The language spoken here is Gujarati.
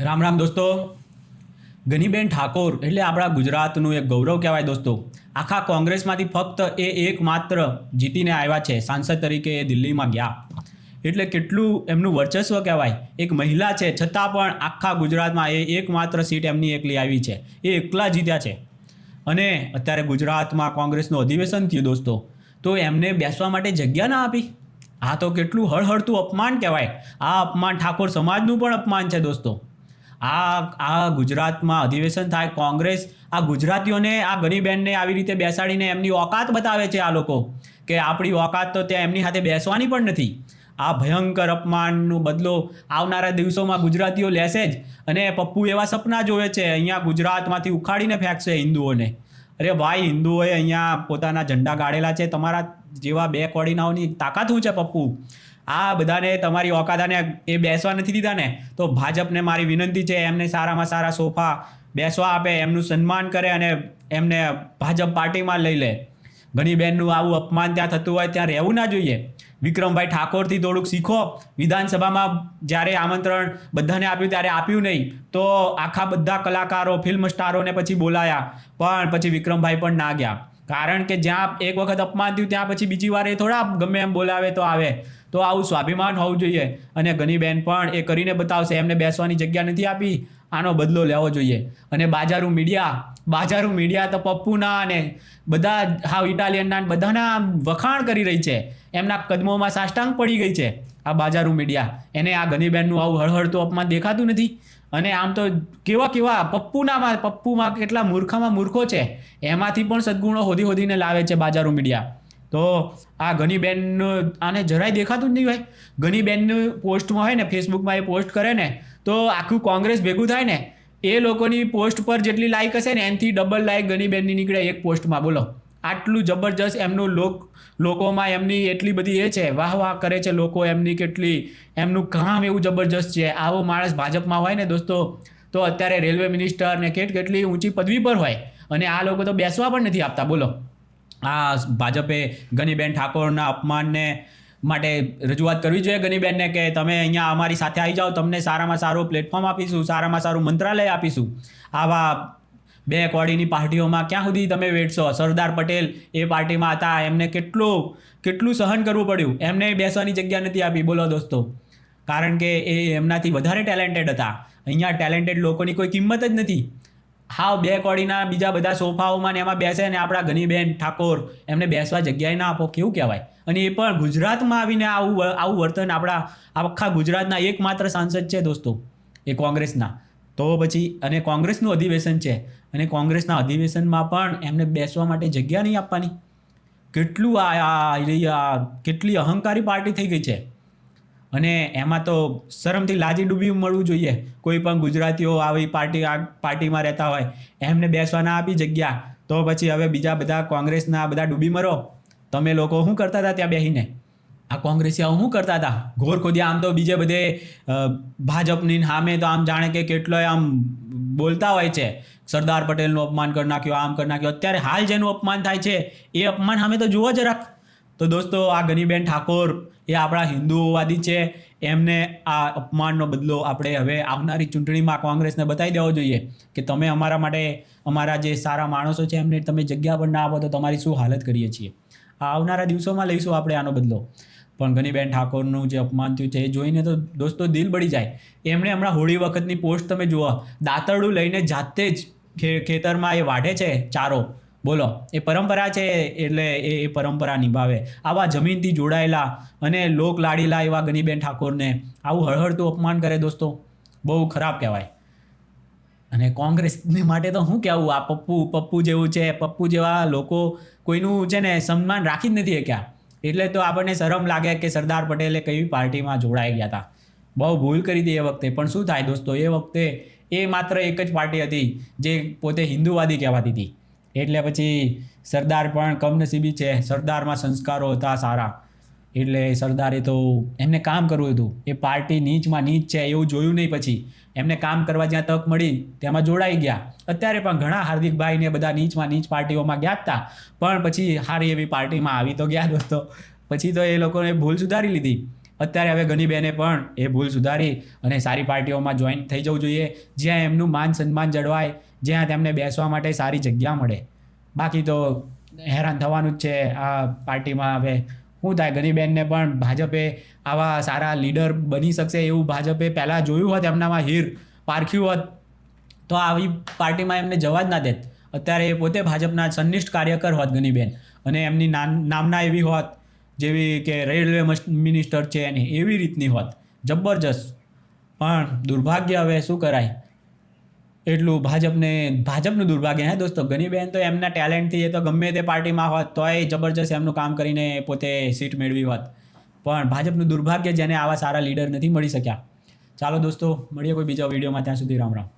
રામ રામ દોસ્તો. ગનીબેન ઠાકોર એટલે આપણા ગુજરાતનું એક ગૌરવ કહેવાય દોસ્તો. આખા કોંગ્રેસમાંથી ફક્ત એ એકમાત્ર જીતીને આવ્યા છે, સાંસદ તરીકે એ દિલ્હીમાં ગયા. એટલે કેટલું એમનું વર્ચસ્વ કહેવાય? એક મહિલા છે, છતાં પણ આખા ગુજરાતમાં એ એકમાત્ર સીટ એમની એકલી આવી છે. એ એકલા જીત્યા છે. અને અત્યારે ગુજરાતમાં કોંગ્રેસનું અધિવેશન થયું દોસ્તો. તો એમને બેસવા માટે જગ્યા ના આપી. આ તો કેટલું હળહળતું અપમાન કહેવાય. આ અપમાન ઠાકોર સમાજનું પણ અપમાન છે દોસ્તો. આ આ ગુજરાતમાં અધિવેશન થાય, કોંગ્રેસ આ ગુજરાતીઓને, આ ગરીબેનને આવી રીતે બેસાડીને એમની ઓકાત બતાવે છે આ લોકો કે આપણી ઓકાત તો ત્યાં એમની સાથે બેસવાની પણ નથી. આ ભયંકર અપમાનનો બદલો આવનારા દિવસોમાં ગુજરાતીઓ લેશે જ અને પપ્પુ એવા સપના જોવે છે, અહીંયા ગુજરાતમાંથી ઉખાડીને ફેંકશે હિન્દુઓને. અરે ભાઈ, હિન્દુઓએ અહીંયા પોતાના ઝંડા ગાળેલા છે, તમારા જેવા બે કોડીનાઓની તાકાત શું છે પપ્પુ? આ બધાને તમારી ઓકાદાને એ બેસવા નથી દીધા ને તો ભાજપને મારી વિનંતી છે, એમને સારામાં સારા સોફા બેસવા આપે, એમનું સન્માન કરે અને એમને ભાજપ પાર્ટીમાં લઈ લે. ગનીબેનનું આવું અપમાન ત્યાં થતું હોય, ત્યાં રહેવું ના જોઈએ. વિક્રમભાઈ ઠાકોરથી થોડુંક શીખો. વિધાનસભામાં જ્યારે આમંત્રણ બધાને આપ્યું, ત્યારે આપ્યું નહીં. તો આખા બધા કલાકારો ફિલ્મ સ્ટારોને પછી બોલાયા. પણ પછી વિક્રમભાઈ પણ ના ગયા. કારણ કે જ્યાં એક વખત અપમાન થયું, ત્યાં પછી બીજી વાર એ થોડા ગમે એમ બોલાવે તો આવે. તો આવું સ્વાભિમાન હોવું જોઈએ. અને ગનીબેન પણ એ કરીને બતાવશે. એમને બેસવાની જગ્યા નથી આપી. આનો બદલો લેવો જોઈએ. અને બાજારું મીડિયા બાજારું મીડિયા તો પપ્પુના અને બધા હાવ ઇટાલિયનના બધાના વખાણ કરી રહી છે. એમના કદમોમાં સાષ્ટાંગ પડી ગઈ છે આ બાજારું મીડિયા. એને આ ગનીબેનનું આવું હળહળતું અપમાન દેખાતું નથી. અને આમ તો કેવા કેવા પપ્પુનામાં, પપ્પુમાં કેટલા મૂર્ખામાં મૂર્ખો છે. એમાંથી પણ સદગુણો હોધી હોધીને લાવે છે બાજારો મીડિયા. તો આ ગનીબેનનું આને જરાય દેખાતું જ નહીં હોય. ગનીબેનનું પોસ્ટમાં હોય ને, ફેસબુકમાં એ પોસ્ટ કરે ને, તો આખું કોંગ્રેસ ભેગું થાય ને, એ લોકોની પોસ્ટ પર જેટલી લાઈક હશે ને, એનાથી ડબલ લાઈક ગનીબેનની નીકળે એક પોસ્ટમાં. બોલો. આટલું જબરજસ્ત એમનું લોક, લોકોમાં એમની એટલી બધી એ છે, વાહ વાહ કરે છે લોકો એમની કેટલી, એમનું કામ એવું જબરજસ્ત છે. આવો માણસ ભાજપમાં હોય ને દોસ્તો, તો અત્યારે રેલવે મિનિસ્ટર ને કેટ કેટલી ઊંચી પદવી પર હોય અને આ લોકો તો બેસવા પણ નથી આપતા. બોલો. આ ભાજપે ગનીબેન ઠાકોરના અપમાનને માટે રજૂઆત કરવી જોઈએ ગનીબેનને કે તમે અહીંયા અમારી સાથે આવી જાઓ, તમને સારામાં સારું પ્લેટફોર્મ આપીશું, સારામાં સારું મંત્રાલય આપીશું. આવા બે કોડીની પાર્ટીઓમાં ક્યાં સુધી તમે વેઠશો સરદાર પટેલ એ પાર્ટીમાં હતા. એમને કેટલું કેટલું સહન કરવું પડ્યું? એમને બેસવાની જગ્યા નથી આપી. બોલો દોસ્તો. કારણ કે એ એમનાથી વધારે ટેલેન્ટેડ હતા. અહીંયા ટેલેન્ટેડ લોકોની કોઈ કિંમત જ નથી. હાવ, બે કોડીના બીજા બધા સોફાઓમાં ને એમાં બેસે ને આપણા ગનીબેન ઠાકોર એમને બેસવા જગ્યાએ ના આપો. કેવું કહેવાય? અને એ પણ ગુજરાતમાં આવીને આવું આવું વર્તન આપણા, આખા ગુજરાતના એકમાત્ર સાંસદ છે દોસ્તો, એ કોંગ્રેસના. તો પછી અને કોંગ્રેસનું અધિવેશન છે. અને કોંગ્રેસના અધિવેશનમાં પણ એમને બેસવા માટે જગ્યા નહીં આપવાની. કેટલું આ કેટલી અહંકારી પાર્ટી થઈ ગઈ છે. અને એમાં તો શરમથી લાજી ડૂબી મળવું જોઈએ. કોઈ પણ ગુજરાતીઓ આવી પાર્ટી, આ પાર્ટીમાં રહેતા હોય, એમને બેસવા ના આપી જગ્યા. તો પછી હવે બીજા બધા કોંગ્રેસના બધા ડૂબી મરો. તમે લોકો શું કરતા હતા ત્યાં બેસીને? આ કોંગ્રેસીઓ શું કરતા હતા? ઘોર ખોદ્યા આમ તો બીજે બધે ભાજપની સામે તો આમ જાણે કે કેટલોય આમ બોલતા હોય છે. સરદાર પટેલનું અપમાન કરી નાખ્યું, આમ કરી નાખ્યું. અત્યારે હાલ જેનું અપમાન થાય છે, એ અપમાન સામે તો જુઓ જરાક. તો દોસ્તો, આ ગનીબેન ઠાકોર એ આપણા હિન્દુવાદી છે. એમને આ અપમાનનો બદલો આપણે હવે આવનારી ચૂંટણીમાં કોંગ્રેસને બતાવી દેવો જોઈએ કે તમે અમારા માટે, અમારા જે સારા માણસો છે, એમને તમે જગ્યા પર ના આપો તો તમારી શું હાલત કરીએ છીએ? આવનારા દિવસોમાં લઈશું આપણે આનો બદલો. પણ ગનીબેન ઠાકોરનું જે અપમાન થયું છે એ જોઈને તો દોસ્તો દિલ બળી જાય. એમણે હમણાં હોળી વખતની પોસ્ટ તમે જુઓ, દાંતરડું લઈને જાતે જ ખેતરમાં એ વાઢે છે ચારો. બોલો, એ પરંપરા છે એટલે એ એ પરંપરા નિભાવે. આવા જમીનથી જોડાયેલા અને લોક લાડીલા એવા ગનીબેન ઠાકોરને આવું હળહળતું અપમાન કરે દોસ્તો? બહુ ખરાબ કહેવાય. અને કોંગ્રેસને માટે તો શું કહેવું, આ પપ્પુ પપ્પુ જેવું છે, પપ્પુ જેવા લોકો કોઈનું છે ને, સન્માન રાખી જ નથી શક્યા. એટલે તો આપણને શરમ લાગે કે સરદાર પટેલે કઈ પાર્ટીમાં જોડાઈ ગયા હતા બહુ ભૂલ કરી હતી એ વખતે. પણ શું થાય દોસ્તો, એ વખતે એ માત્ર એક જ પાર્ટી હતી જે પોતે હિન્દુવાદી કહેવાતી હતી એટલે પછી સરદાર પણ કમનસીબી છે. સરદારમાં સંસ્કારો હતા સારા. એટલે સરદારે તો એમને કામ કરવું હતું. એ પાર્ટી નીચમાં નીચ છે એવું જોયું નહીં પછી. એમને કામ કરવા જ્યાં તક મળી, તેમાં જોડાઈ ગયા. અત્યારે પણ ઘણા હાર્દિકભાઈ ને બધા નીચમાં નીચ પાર્ટીઓમાં ગયા હતા. પણ પછી સારી એવી પાર્ટીમાં આવી તો ગયા દોસ્તો. પછી તો એ લોકોને ભૂલ સુધારી લીધી. અત્યારે હવે ઘણી બહેને પણ એ ભૂલ સુધારી અને સારી પાર્ટીઓમાં જોઈન થઈ જવું જોઈએ. જ્યાં એમનું માન સન્માન જળવાય, જ્યાં તેમને બેસવા માટે સારી જગ્યા મળે. બાકી તો હેરાન થવાનું જ છે આ પાર્ટીમાં હવે. શું થાય ગનીબેનને પણ ભાજપે આવા સારા લીડર બની શકશે એવું ભાજપે પહેલાં જોયું હોત, એમનામાં હીર પારખ્યું હોત, તો આવી પાર્ટીમાં એમને જવા જ ના દેત. અત્યારે એ પોતે ભાજપના સંનિષ્ઠ કાર્યકર હોત ગનીબેન અને એમની નામ નામના એવી હોત, જેવી કે રેલવે મિનિસ્ટર છે એની, એવી રીતની હોત. જબરજસ્ત. પણ દુર્ભાગ્ય હવે શું કરાય? એટલું ભાજપને, ભાજપનું દુર્ભાગ્ય હે દોસ્તો ગનીબેન તો એમના ટેલેન્ટથી એ તો ગમે તે પાર્ટીમાં હોત, તોય જબરજસ્ત એમનું કામ કરીને પોતે સીટ મેળવી હોત. પણ ભાજપનું દુર્ભાગ્ય જેને આવા સારા લીડર નથી મળી શક્યા. ચાલો દોસ્તો, મળીએ કોઈ બીજા વિડીયોમાં ત્યાં સુધી રામ રામ.